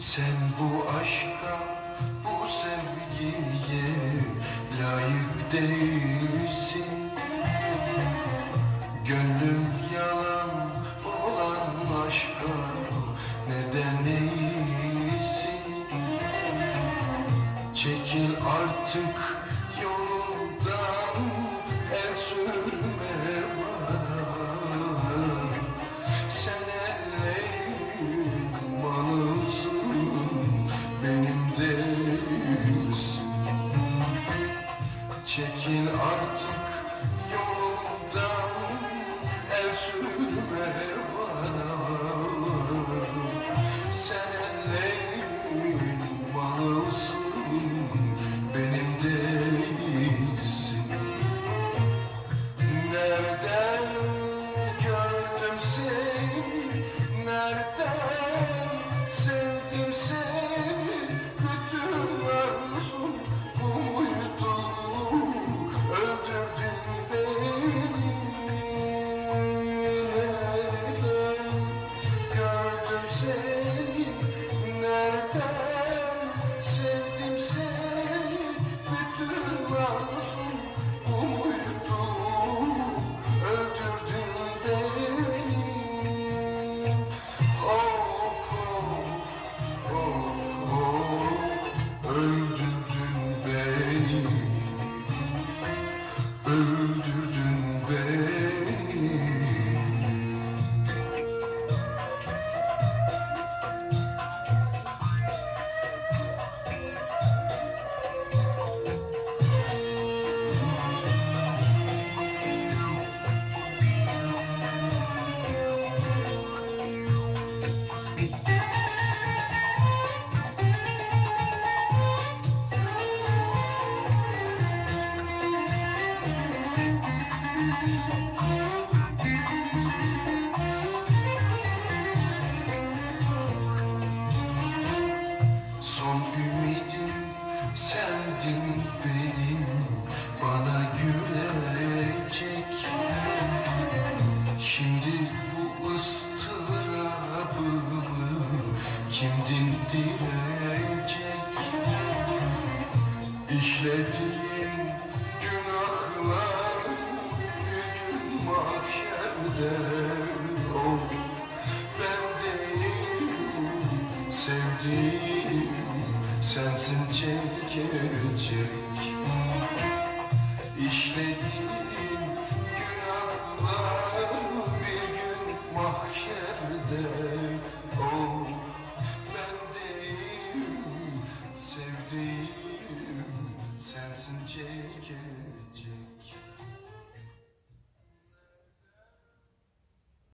Sen bu aşka, bu sevgiye layık değilsin. Gönlüm yalan olan aşka neden eğilsin? Çekil artık yolundan el sür Deus. Sendin benim bana gülecek Şimdi bu ıstırabımı kim dindirecek İşlediğim gelecek İşlediğin günahlar bir gün mahşerde. Oh ben değilim sevdiğim sensin Cenk'e